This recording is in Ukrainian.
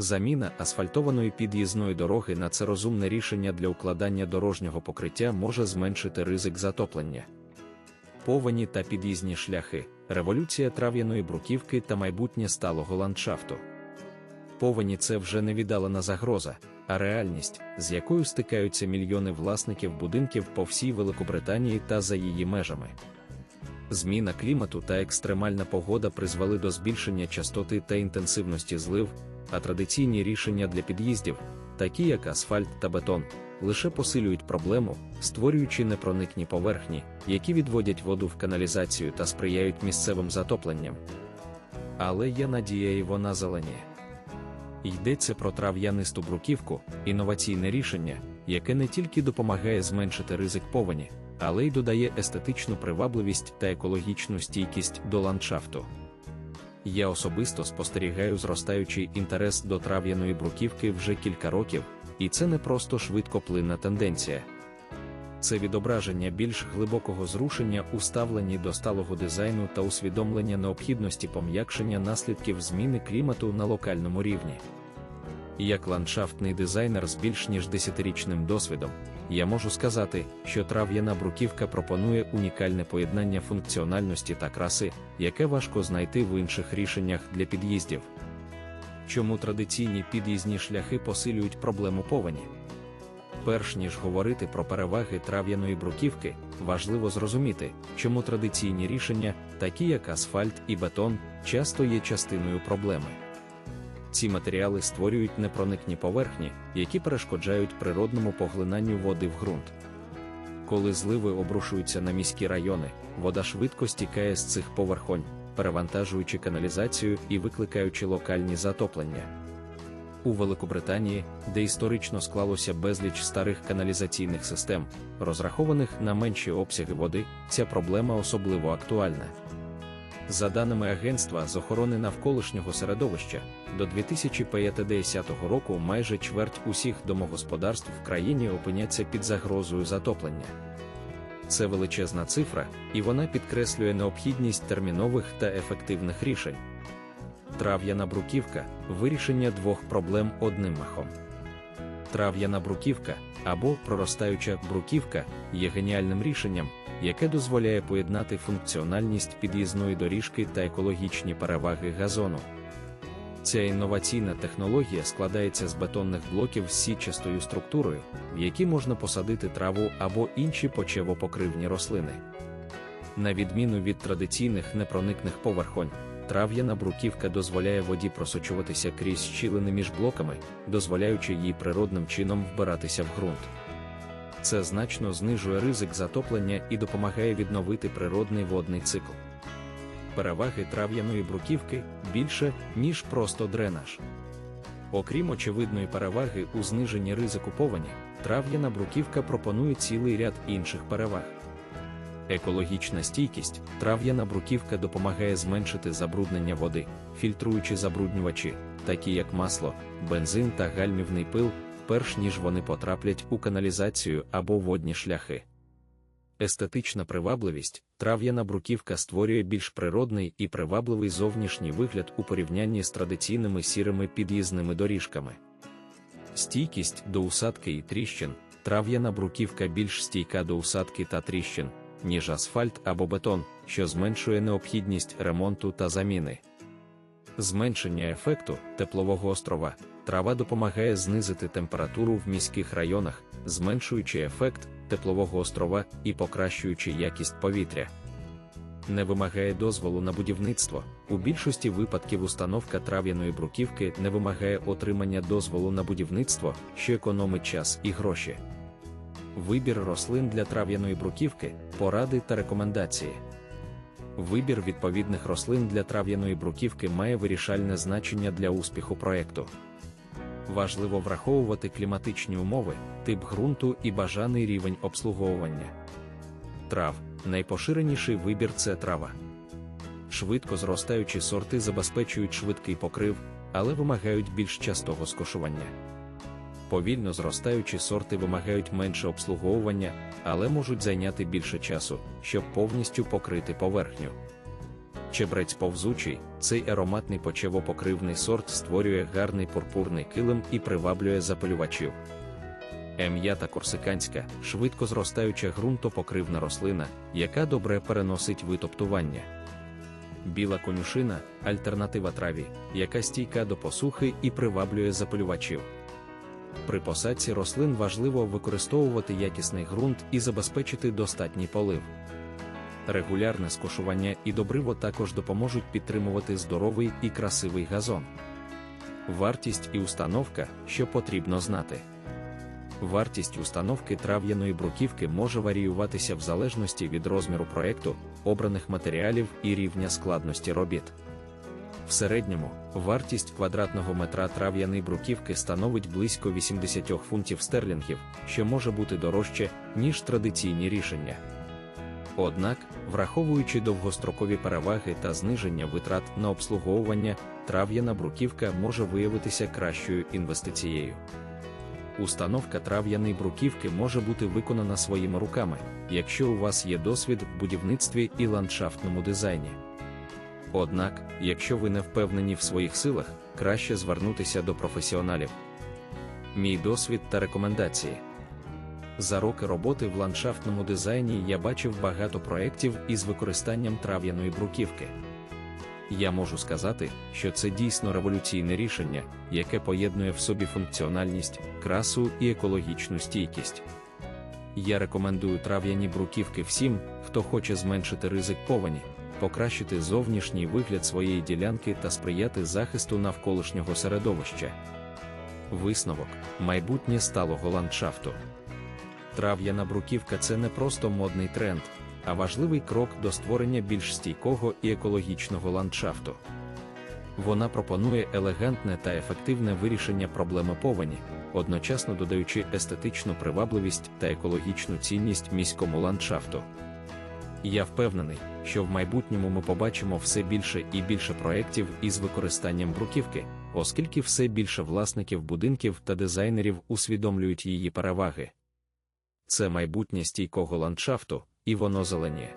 Заміна асфальтованої під'їзної дороги на це розумне рішення для укладання дорожнього покриття може зменшити ризик затоплення. Повені та під'їзні шляхи, революція трав'яної бруківки та майбутнє сталого ландшафту. Повені це вже не віддалена загроза, а реальність, з якою стикаються мільйони власників будинків по всій Великобританії та за її межами. Зміна клімату та екстремальна погода призвели до збільшення частоти та інтенсивності злив, а традиційні рішення для під'їздів, такі як асфальт та бетон, лише посилюють проблему, створюючи непроникні поверхні, які відводять воду в каналізацію та сприяють місцевим затопленням. Але є надія і вона зеленіє. Йдеться про трав'янисту бруківку, інноваційне рішення, яке не тільки допомагає зменшити ризик повені, але й додає естетичну привабливість та екологічну стійкість до ландшафту. Я особисто спостерігаю зростаючий інтерес до трав'яної бруківки вже кілька років, і це не просто швидкоплинна тенденція. Це відображення більш глибокого зрушення у ставленні до сталого дизайну та усвідомлення необхідності пом'якшення наслідків зміни клімату на локальному рівні. Як ландшафтний дизайнер з більш ніж десятирічним досвідом, я можу сказати, що трав'яна бруківка пропонує унікальне поєднання функціональності та краси, яке важко знайти в інших рішеннях для під'їздів. Чому традиційні під'їзні шляхи посилюють проблему повені? Перш ніж говорити про переваги трав'яної бруківки, важливо зрозуміти, чому традиційні рішення, такі як асфальт і бетон, часто є частиною проблеми. Ці матеріали створюють непроникні поверхні, які перешкоджають природному поглинанню води в ґрунт. Коли зливи обрушуються на міські райони, вода швидко стікає з цих поверхонь, перевантажуючи каналізацію і викликаючи локальні затоплення. У Великобританії, де історично склалося безліч старих каналізаційних систем, розрахованих на менші обсяги води, ця проблема особливо актуальна. За даними Агентства з охорони навколишнього середовища, до 2050 року майже чверть усіх домогосподарств в країні опиняться під загрозою затоплення. Це величезна цифра, і вона підкреслює необхідність термінових та ефективних рішень. Трав'яна бруківка вирішення двох проблем одним махом. Трав'яна бруківка або проростаюча бруківка є геніальним рішенням, яке дозволяє поєднати функціональність під'їзної доріжки та екологічні переваги газону. Ця інноваційна технологія складається з бетонних блоків з сітчастою структурою, в які можна посадити траву або інші почевопокривні рослини. На відміну від традиційних непроникних поверхонь, трав'яна бруківка дозволяє воді просочуватися крізь щілини між блоками, дозволяючи їй природним чином вбиратися в ґрунт. Це значно знижує ризик затоплення і допомагає відновити природний водний цикл. Переваги трав'яної бруківки більше, ніж просто дренаж. Окрім очевидної переваги у зниженні ризику повені, трав'яна бруківка пропонує цілий ряд інших переваг. Екологічна стійкість, трав'яна бруківка допомагає зменшити забруднення води, фільтруючи забруднювачі, такі як масло, бензин та гальмівний пил, перш ніж вони потраплять у каналізацію або водні шляхи. Естетична привабливість, трав'яна бруківка створює більш природний і привабливий зовнішній вигляд у порівнянні з традиційними сірими під'їзними доріжками. Стійкість до усадки і тріщин, трав'яна бруківка більш стійка до усадки та тріщин, ніж асфальт або бетон, що зменшує необхідність ремонту та заміни. Зменшення ефекту теплового острова трава допомагає знизити температуру в міських районах, зменшуючи ефект теплового острова і покращуючи якість повітря. Не вимагає дозволу на будівництво. У більшості випадків установка трав'яної бруківки не вимагає отримання дозволу на будівництво, що економить час і гроші. Вибір рослин для трав'яної бруківки, поради та рекомендації. Вибір відповідних рослин для трав'яної бруківки має вирішальне значення для успіху проєкту. Важливо враховувати кліматичні умови, тип ґрунту і бажаний рівень обслуговування. Трав найпоширеніший вибір це трава. Швидко зростаючі сорти забезпечують швидкий покрив, але вимагають більш частого скошування. Повільно зростаючі сорти вимагають менше обслуговування, але можуть зайняти більше часу, щоб повністю покрити поверхню. Чебрець повзучий, цей ароматний почевопокривний сорт створює гарний пурпурний килим і приваблює запалювачів. Ем'ята корсиканська, швидко зростаюча ґрунтопокривна рослина, яка добре переносить витоптування. Біла конюшина альтернатива траві, яка стійка до посухи і приваблює запалювачів. При посадці рослин важливо використовувати якісний ґрунт і забезпечити достатній полив. Регулярне скошування і добриво також допоможуть підтримувати здоровий і красивий газон. Вартість і установка, що потрібно знати. Вартість установки трав'яної бруківки може варіюватися в залежності від розміру проєкту, обраних матеріалів і рівня складності робіт. В середньому вартість квадратного метра трав'яної бруківки становить близько 80 фунтів стерлінгів, що може бути дорожче, ніж традиційні рішення. Однак, враховуючи довгострокові переваги та зниження витрат на обслуговування, трав'яна бруківка може виявитися кращою інвестицією. Установка трав'яної бруківки може бути виконана своїми руками, якщо у вас є досвід в будівництві і ландшафтному дизайні. Однак, якщо ви не впевнені в своїх силах, краще звернутися до професіоналів. Мій досвід та рекомендації. За роки роботи в ландшафтному дизайні я бачив багато проєктів із використанням трав'яної бруківки. Я можу сказати, що це дійсно революційне рішення, яке поєднує в собі функціональність, красу і екологічну стійкість. Я рекомендую трав'яні бруківки всім, хто хоче зменшити ризик повені, покращити зовнішній вигляд своєї ділянки та сприяти захисту навколишнього середовища. Висновок майбутнє сталого ландшафту. Трав'яна бруківка це не просто модний тренд, а важливий крок до створення більш стійкого і екологічного ландшафту. Вона пропонує елегантне та ефективне вирішення проблеми повені, одночасно додаючи естетичну привабливість та екологічну цінність міському ландшафту. Я впевнений, що в майбутньому ми побачимо все більше і більше проєктів із використанням бруківки, оскільки все більше власників будинків та дизайнерів усвідомлюють її переваги. Це майбутнє стійкого ландшафту, і воно зеленіє.